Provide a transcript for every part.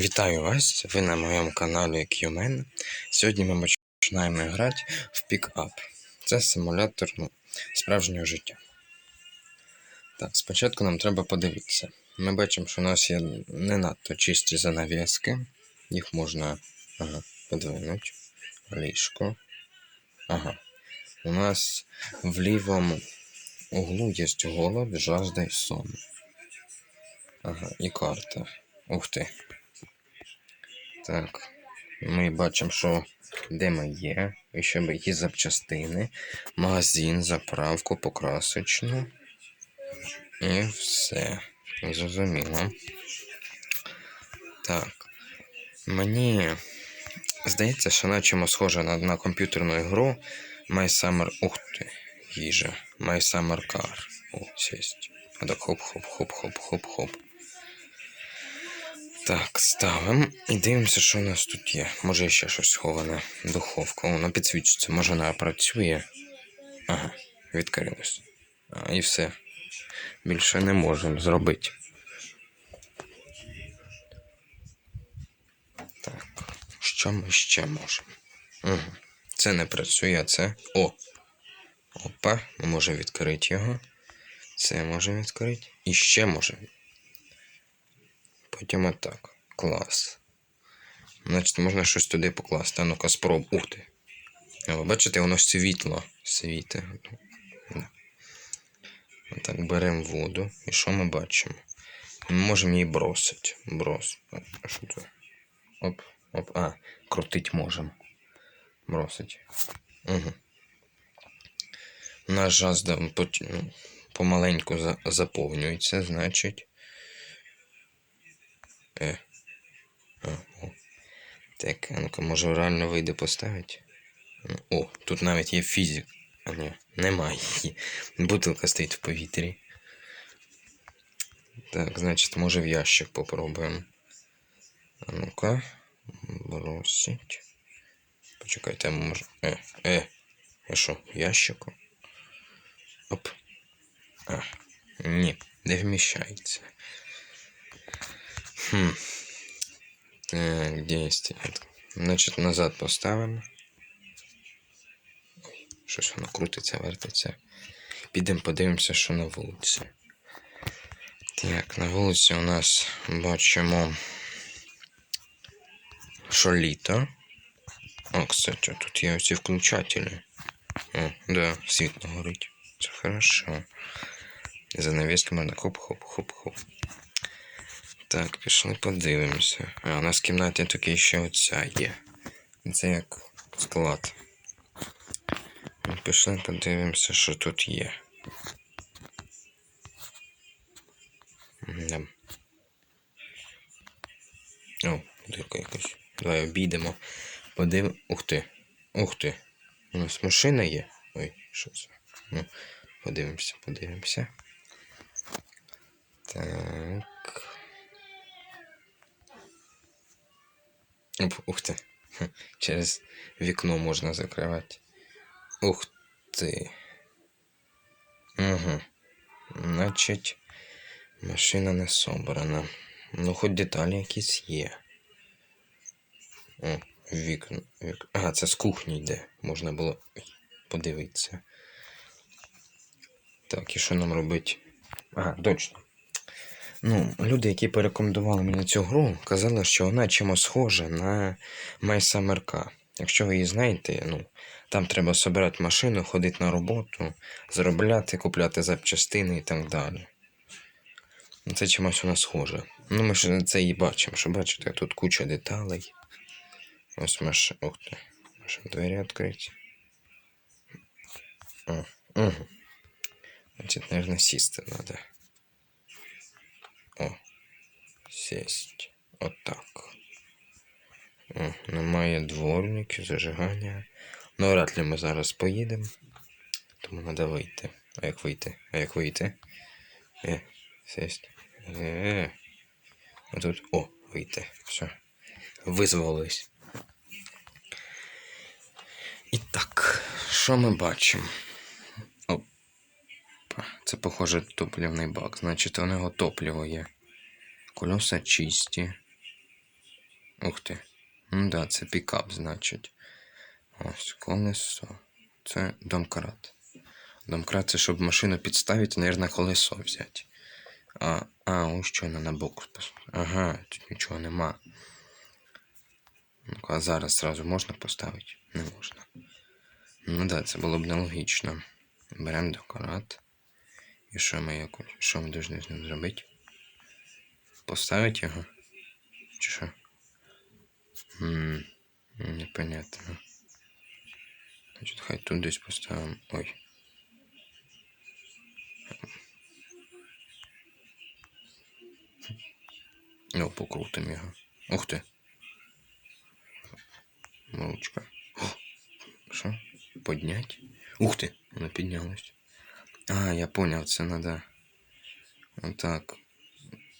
Вітаю вас! Ви на моєму каналі QMan. Сьогодні ми починаємо грати в пікап. Це симулятор ну, справжнього життя. Так, спочатку нам треба подивитися. Ми бачимо, що у нас є не надто чисті занавіски. Їх можна ага, подвинути. Ліжко. Ага. У нас в лівому углу є голод, жажда і сон. Ага, і карта. Ух ти. Так. Ми бачимо, що де ми є. І ще є запчастини, магазин, заправку, покрасочну. І все. Зрозуміло. Так. Мені здається, що наче схоже на, на комп'ютерну ігру My Summer. Ух ти, їжа. My Summer Car. О, сість. А так хоп-хоп-хоп-хоп-хоп-хоп. Так, ставимо і дивимося, що у нас тут є. Може ще щось сховане. Духовка. Воно підсвічується. Може вона працює. Ага, відкрилось. А, і все. Більше не можемо зробити. Так, що ми ще можемо? Угу. Це не працює, а це. О! Опа, ми можемо відкрити його. Це можемо відкрити. І ще можемо. Потім отак. Клас. Значить, можна щось туди покласти. А ну-ка, спроб. Ух ти. Ви бачите, воно світло світить. Да. Отак, беремо воду. І що ми бачимо? Ми можемо її бросити. Брос. А що це? Оп, оп. А, крутить можемо. Бросить. Угу. Наш жазда ну, помаленьку заповнюється, значить. Е. А, о. Так, а ну-ка, може реально вийде поставити? О, тут навіть є фізик. А ні, немає її. Бутилка стоїть в повітрі. Так, значить, може в ящик попробуємо. А ну-ка. Бросить. Почекайте, може. Е, е. А що, в ящику? Оп. А, ні, не вміщається. Хм. Так, действие. Значить, назад поставимо. Щось воно крутиться, вертиться. Підемо подивимося, що на вулиці. Так, на вулиці у нас бачимо. Що літо. О, кстати, тут є оці включателі. О, да, світло горить. Це хорошо. Занавески можна хоп-хоп-хоп-хоп. Так, пішли подивимося. А у нас в кімнаті таки ще оця є. Це як склад. Пішли подивимося, що тут є. Да. О, дирка якась. Давай обійдемо. Подивимо. Ух ти. Ух ти. У нас машина є. Ой, що це? Ну, подивимося, подивимося. Так. Ух ти. Через вікно можна закривати. Ух ти. Угу. Значить, машина не собрана. Ну, хоч деталі якісь є. О, вікно. Вік... Ага, це з кухні йде. Можна було подивитися. Так, і що нам робити? Ага, точно. Ну, люди, які порекомендували мені цю гру, казали, що вона чимось схожа на Summer Car. Якщо ви її знаєте, ну, там треба збирати машину, ходити на роботу, заробляти, купляти запчастини і так далі. Ну, Це чимось вона схоже. Ну, ми ж це і бачимо, що бачите, тут куча деталей. Ось машина. Ух ти. Можемо двері відкрити. О, угу. Значить, наверное, сісти треба. О, сесть. Отак. О, немає дворників, зажигання. Ну, вряд ли ми зараз поїдемо. Тому треба вийти. А як вийти? А як вийти? Е, сесть. Е. А тут. О, вийти. Все. Визволились. І так, що ми бачимо? Це, похоже, топливний бак. Значить, у нього топливо є. Колеса чисті. Ух ти. Ну да, це пікап, значить. Ось колесо. Це домкрат. Домкрат це щоб машину підставити, наверное, колесо взяти. А, а, ось що вона на бок. спос- Ага, тут нічого нема. Ну, а зараз зразу можна поставити? Не можна. Ну да, це було б нелогічно. Беремо докорат. І що ми якось? Що ми повинні з ним зробити? Поставити його? Чи що? М, Непонятно. Значить, хай тут десь поставимо. Ой. Ну, покрутимо його. Ух ти. Ручка. О, Що? Поднять? Ух ти! Воно піднялось. А, я поняв, це надо. Отак.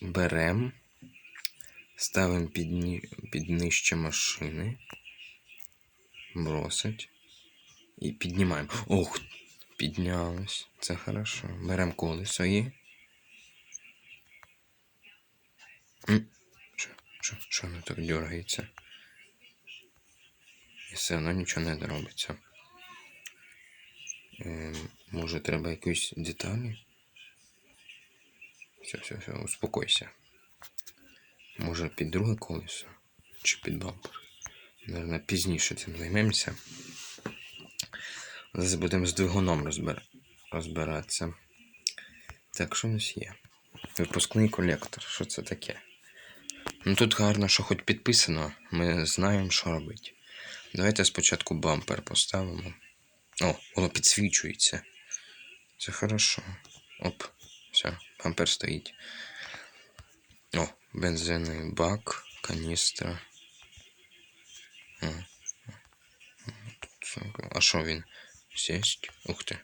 Берем. Ставимо під, під нижче машини. Бросить. І піднімаємо. Ох, піднялось. Це хорошо. Беремо колесо і. Що, що, що воно так дергається? І все одно нічого не робиться. Ем, може, треба якусь деталі? Все, все, все, успокойся. Може під друге колесо? Чи під бампер? Наверное, пізніше цим займемося. Зараз будемо з двигуном розбир... розбиратися. Так, що у нас є? Випускний колектор. Що це таке? Ну тут гарно, що хоч підписано, ми знаємо, що робити. Давайте спочатку бампер поставимо. О, воно підсвічується. Це хорошо. Оп, все, бампер стоїть. О, бензинний бак, каністра. О. А що він? Сесть? Ух ти.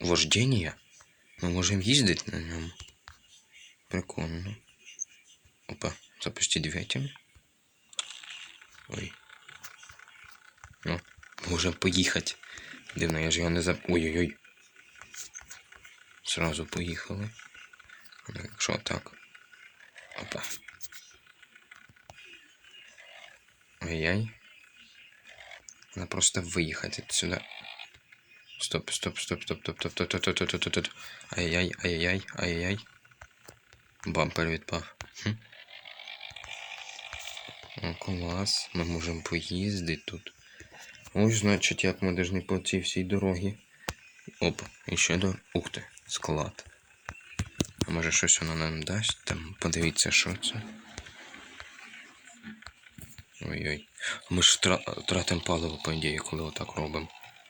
Вождення? Ми можемо їздити на ньому. Прикольно. Опа, запусти двигатель. Ой. Ну, можемо поїхати. Дивно, я ж його не зап... Ой-ой-ой. Сразу поїхали. Ну, Якщо так. Опа. Ай-яй. Надо просто виїхати сюди. Стоп, стоп, стоп, стоп, стоп, стоп, стоп, стоп, стоп, стоп, стоп. Ай-яй, ай-яй, ай-яй. Бампер відпав. Хм. О, клас. Ми можемо поїздити тут. Ось, значить, як ми повинні по цій всій дорогі. Оп, і ще до. Ух ти, склад. А може щось воно нам дасть? Там подивіться, що це. Ой-ой. Ми ж тра- паливо, по ідеї, коли отак робимо.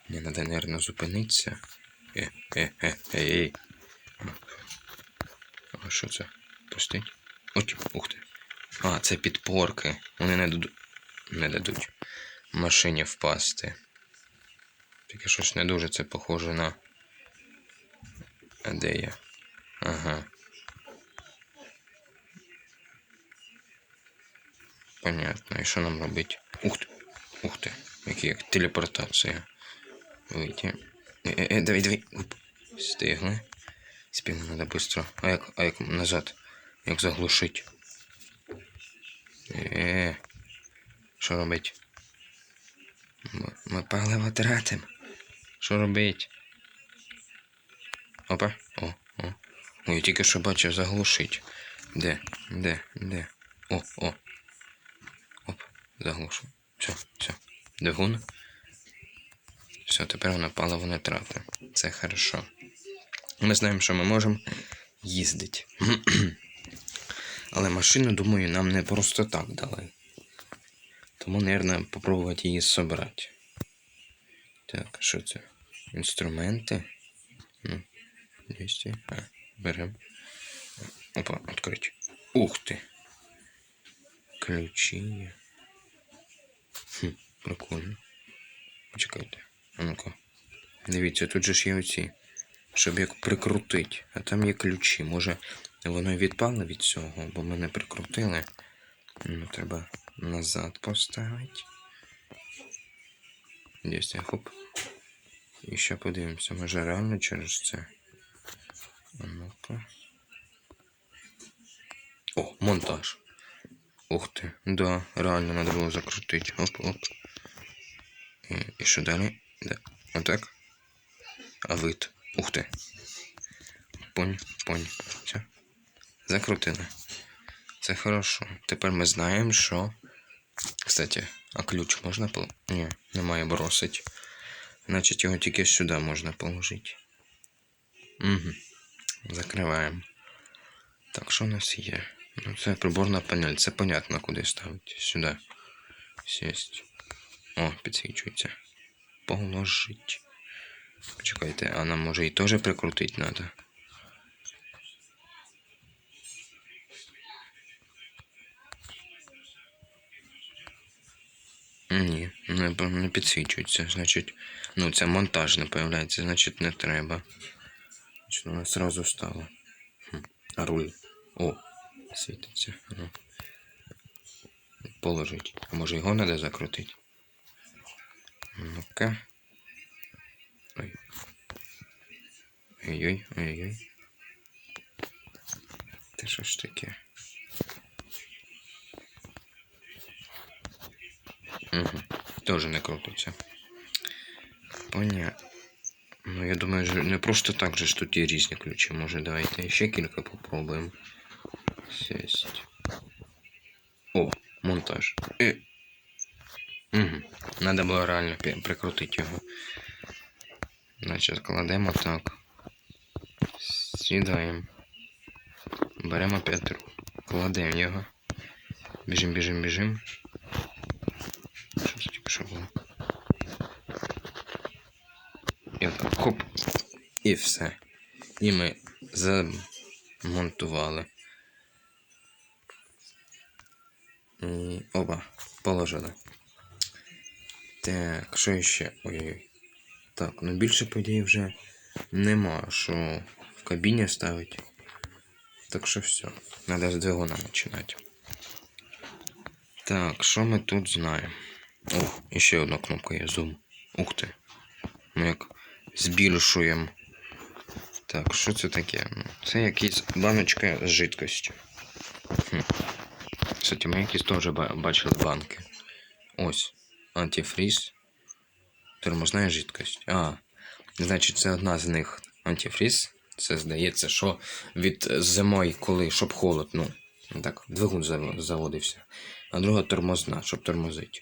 Мені треба, наверное, зупинитися. Е, е, е, ей, ей. А що це? Пустить? От, ух ти. А, це підпорки. Вони не дадуть. Не дадуть машині впасти. Тільки щось не дуже це похоже на. А де я? Ага. Понятно. І що нам робити? Ух ти. Ух ти. Який як телепортація. Вийти. Е, е, е, давай, давай. Оп. Стигли. Спільно треба быстро. А як, а як назад? Як заглушить? Е. Що робить? Ми, ми паливо тратим. Що робить? Опа. О, о. Ой, я тільки що бачив заглушить. Де? Де? Де? О, о. Оп, заглушу. Все, все. Двигун. Все, тепер воно паливо не тратить. Це хорошо. Ми знаємо, що ми можемо їздити. Але машину, думаю, нам не просто так дали. Тому, мабуть, попробувати її зібрати. Так, що це? Інструменти? Ну, 200. А, берем. Опа, відкрити. Ух ти. Ключі. є. Хм, прикольно. Почекайте. А ну-ка. Дивіться, тут же ж є оці. Щоб як прикрутити. А там є ключі. Може, воно і відпало від цього, бо мене прикрутили. Ну, треба назад поставити. Десь хоп. І ще подивимося, може реально через це. А ну-ка. О, монтаж. Ух ти, да, реально надо було закрутити. Оп, оп. І, і що далі? Да. Отак. А вид. Ух ти. Понь, понь. Все. Закрутили. Це хорошо. Тепер ми знаємо, що. Кстати, а ключ можна пол... Ні, немає бросить. Значить, його тільки сюди можна положити. Угу. Закриваємо. Так, що у нас є? Ну, це приборна панель. Це понятно, куди ставити. Сюди. Сесть. О, підсвічується. Положить. Почекайте, а нам може і теж прикрутити треба. Ні, не підсвічується. Значить, ну це монтаж не появляється, значить не треба. Значить, воно сразу стало. Хм. А руль. О, світиться. Ну. Положить. А може його треба закрутити? Ну-ка. Ой. Ой-ой, ой-ой. Та що ж таке? Угу. Тоже не крутиться. Понятно. Ну, я думаю, не просто так же ж тут є різні ключі. Може, давайте ще кілька попробуємо. Сесть. О, монтаж. Е. Угу. Надо було реально прикрутити його. Значить, кладемо так. Сідаємо. Беремо Петру. Кладемо його. Біжим, біжим, біжим. Що це тільки що було? І отак, хоп. І все. І ми замонтували. І опа, положили. Так, що ще? Ой-ой. Так, ну більше подій вже нема, що в кабіні ставить. Так що все. Надо з двигуна починати. Так, що ми тут знаємо? О, ще одна кнопка є зум. Ух ти. Ми як збільшуємо. Так, що це таке? Це якась баночка з жидкостю. Кстати, ми якісь теж бачили банки. Ось. Антифріз. Тормозна жидкость. А. Значить, це одна з них антифріз. Це здається, що від зимої, коли, щоб холод, ну, так, двигун заводився. А друга тормозна, щоб тормозити.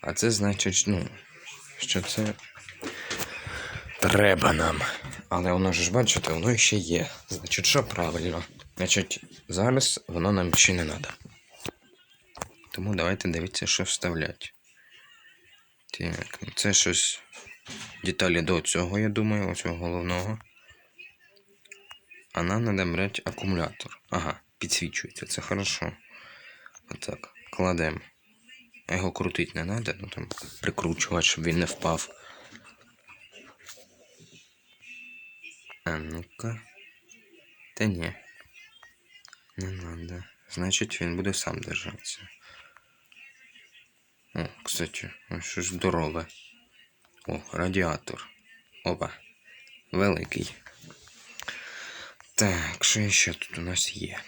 А це значить, ну, що це треба нам. Але воно ж бачите, воно ще є. Значить, що правильно? Значить, зараз воно нам ще не треба. Тому давайте дивитися, що вставляти. Так, ну це щось деталі до цього, я думаю, оцього головного. А нам треба брати акумулятор. Ага, підсвічується, це хорошо. Отак, кладемо. Його крутити не треба, ну там прикручувати, щоб він не впав. А ну-ка. Та ні. Не надо. Значить, він буде сам держатися. О, кстати, ось щось здорове. О, радіатор. Опа. Великий. Так, що ще тут у нас є?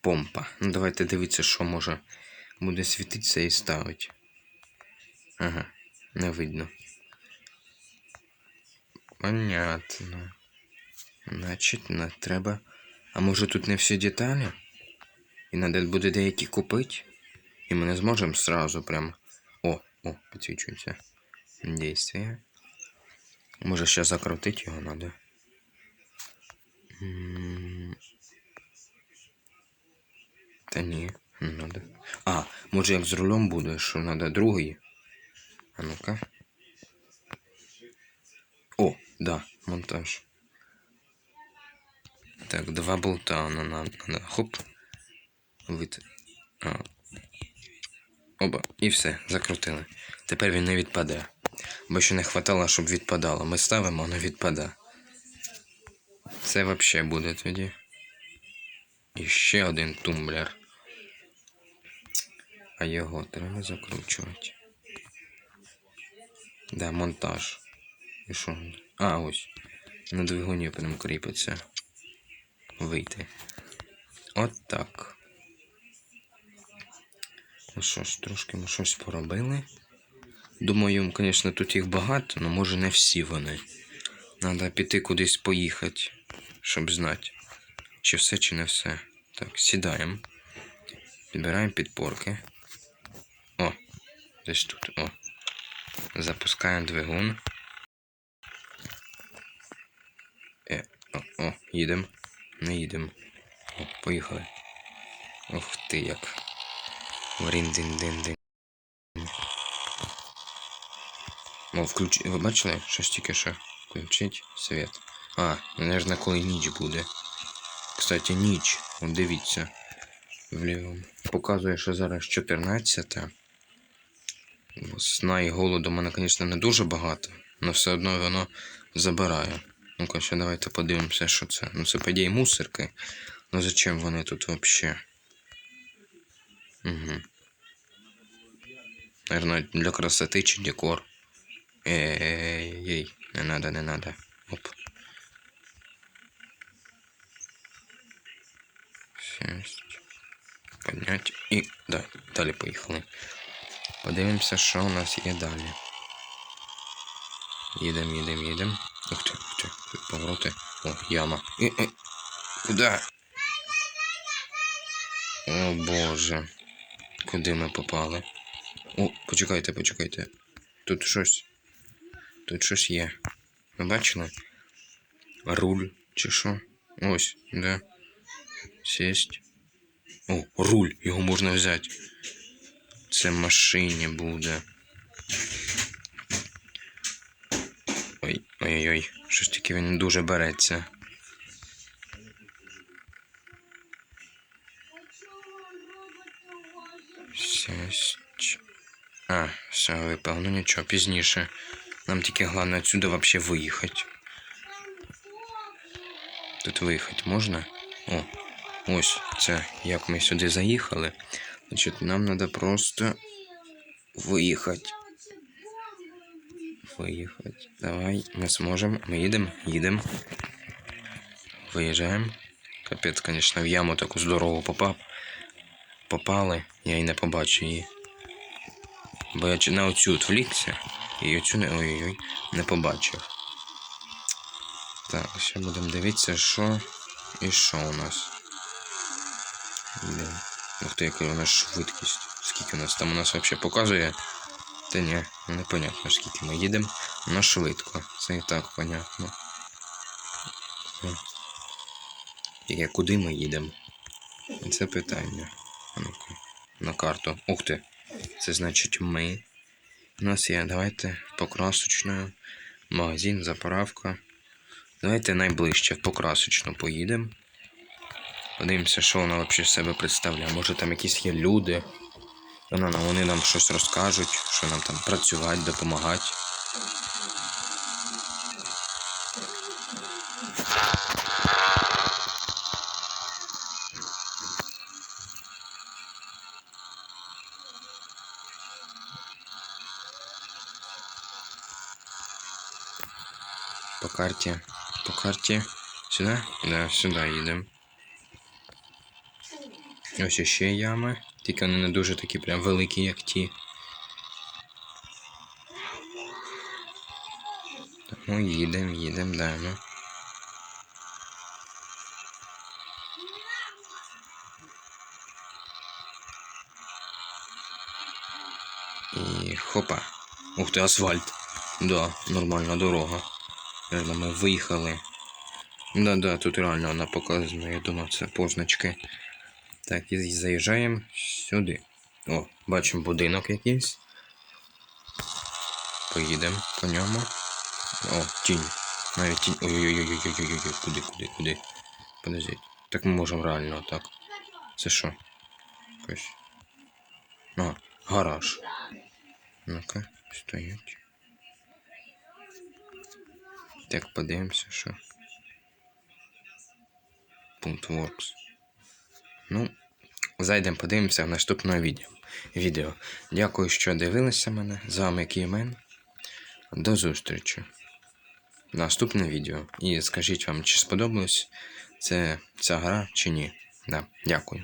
Помпа. Ну, давайте дивитися, що може буде світитися і ставити. Ага, не видно. Понятно. Значить, не треба. А може тут не всі деталі? І треба буде деякі купити? І ми не зможемо сразу прям. О, о, підсвічується. Действие. Може ще закрутити його треба. Та ні, не надо. А, може як з рулем буде, що треба другий. А ну-ка. Да, монтаж. Так, два болта на, на, на хоп. Вит. А. Оба, і все, закрутили. Тепер він не відпаде. Бо ще не хватало, щоб відпадало. Ми ставимо, воно відпаде. Це взагалі буде тоді. І ще один тумблер. А його треба закручувати. Да, монтаж. І що? А, ось. На двигуні прям кріпиться. Вийти. От так. Ну що ж, трошки ми щось поробили. Думаю, звісно, тут їх багато, але може не всі вони. Треба піти кудись поїхати, щоб знати, чи все, чи не все. Так, сідаємо. Підбираємо підпорки. О, десь тут. О. Запускаємо двигун. Е, о, о, їдемо. Не їдемо. О, поїхали. Ух ти як. Врін-дин-дин-дин. О, включи. Ви бачили? Щось тільки що. Включить світ. А, наверное, коли ніч буде. Кстати, ніч. От дивіться. Вліво. Показує, що зараз 14. Сна і голоду у мене, звісно, не дуже багато, але все одно воно забирає. Ну-ка, ще давайте подивимося, що це. Ну, це, по ідеї, мусорки. Ну зачем вони тут взагалі? Угу. Наверное, для красоти чи декор. Ей-ей-ей, не надо, не надо. Оп. Шесть. Поднять. І да, далі поїхали. Подивимося, що у нас є далі. Їдем, їдем, їдем. Ух ти, ух тут. О, яма. І, і. Куди? О боже. Куди ми попали? О, почекайте, почекайте. Тут щось. Тут щось є. Ви бачили? Руль чи що? Ось, да. Сесть. О, руль, його можна взяти. Це машині буде. Ой, ой-ой-ой, щось таки він дуже береться. Сесть. А, все, випав. Ну нічого, пізніше. Нам тільки головне отсюда вообще виїхати. Тут виїхати можна? О, ось це як ми сюди заїхали. Значить, нам треба просто виїхати. Виїхати. Давай, ми зможемо. Ми їдемо, їдемо. Виїжджаємо. Капець, звісно, в яму таку здорову попав. Попали, я і не побачу її. Бо я на оцю відвлікся і оцю не ой-ой-ой не побачив. Так, ще будемо дивитися, що і що у нас. Ух ти, яка у нас швидкість. Скільки у нас там у нас взагалі показує? Та ні, непонятно, скільки ми їдемо. Но швидко. Це і так понятно. Тільки куди ми їдемо? Це питання. На карту. Ух ти. Це значить ми. У нас є, давайте покрасочною. Магазин, заправка. Давайте найближче в покрасочну поїдемо. Подивимося, що вона взагалі себе представляє. Може там якісь є люди. Вони нам щось розкажуть, що нам там працювати, допомагати. По карті. По карті. Сюди? Да, сюди їдемо. Ось ще ями. Тільки вони не дуже такі прям великі, як ті. Ну, їдемо, їдемо, да, ну. І хопа. Ух ти, асфальт. Да, нормальна дорога. Реально, ми виїхали. Да, да, тут реально вона показана, я думав, це позначки. Так, і заїжджаємо сюди. О, бачимо будинок якийсь. Поїдемо по ньому. О, тінь. Навіть тінь. Ой-ой-ой-ой-ой-ой-ой, куди, куди, куди? Подождіть. Так ми можемо реально так. Це що? Якось. А, гараж. Ну-ка, стоять. Так, подивимося, що. Пункт Works. Ну, зайдемо, подивимося в наступному відео. відео. Дякую, що дивилися мене. З вами Кімен. До зустрічі. в Наступне відео. І скажіть вам, чи сподобалось це ця гра, чи ні. Да, дякую.